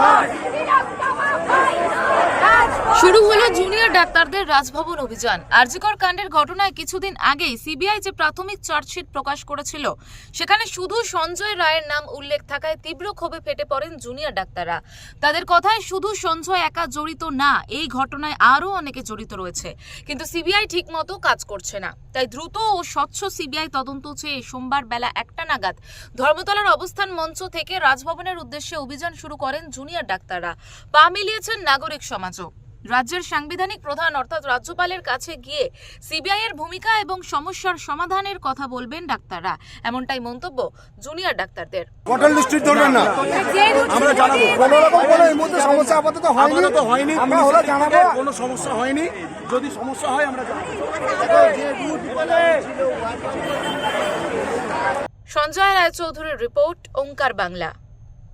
March! শুরু হলো junior ডাক্তারদের রাজভবন অভিযান। আরজিকর কাণ্ডের ঘটনায় কিছুদিন আগেই সিবিআই যে প্রাথমিক চার্জশিট প্রকাশ করেছিল, সেখানে শুধু সঞ্জয় রায়ের নাম উল্লেখ থাকায় তীব্র ক্ষোভে ফেটে পড়েন জুনিয়র ডাক্তাররা। তাদের কথায় শুধু সঞ্জয় একা জড়িত না, এই ঘটনায় আরও অনেকে জড়িত রয়েছে। কিন্তু সিবিআই ঠিকমতো কাজ করছে না। তাই দ্রুত ও স্বচ্ছ সিবিআই তদন্ত চেয়ে সোমবার বেলা একটা নাগাদ ধর্মতলার অবস্থান মঞ্চ থেকে রাজভবনের উদ্দেশ্যে অভিযান শুরু করেন জুনিয়র ডাক্তাররা। পা মিলিয়েছেন নাগরিক সমাজও। রাজ্যের সাংবিধানিক প্রধান অর্থাৎ রাজ্যপালের কাছে গিয়ে সিবিআই এর ভূমিকা এবং সমস্যার সমাধানের কথা বলবেন ডাক্তাররা। এমনটাই মন্তব্য জুনিয়র ডাক্তারদের। পটল ডিস্ট্রিক্ট ধরবেন না। আমরা জানাব। কোনো রকম কোনো এই মুহূর্তে সমস্যা আপাতত হয়নি। আপাতত হয়নি। আমরা হলে জানাব। কোনো সমস্যা হয়নি। যদি সমস্যা হয় আমরা জানাব। সঞ্জয় রায়চৌধুরীর রিপোর্ট ওঙ্কার বাংলা।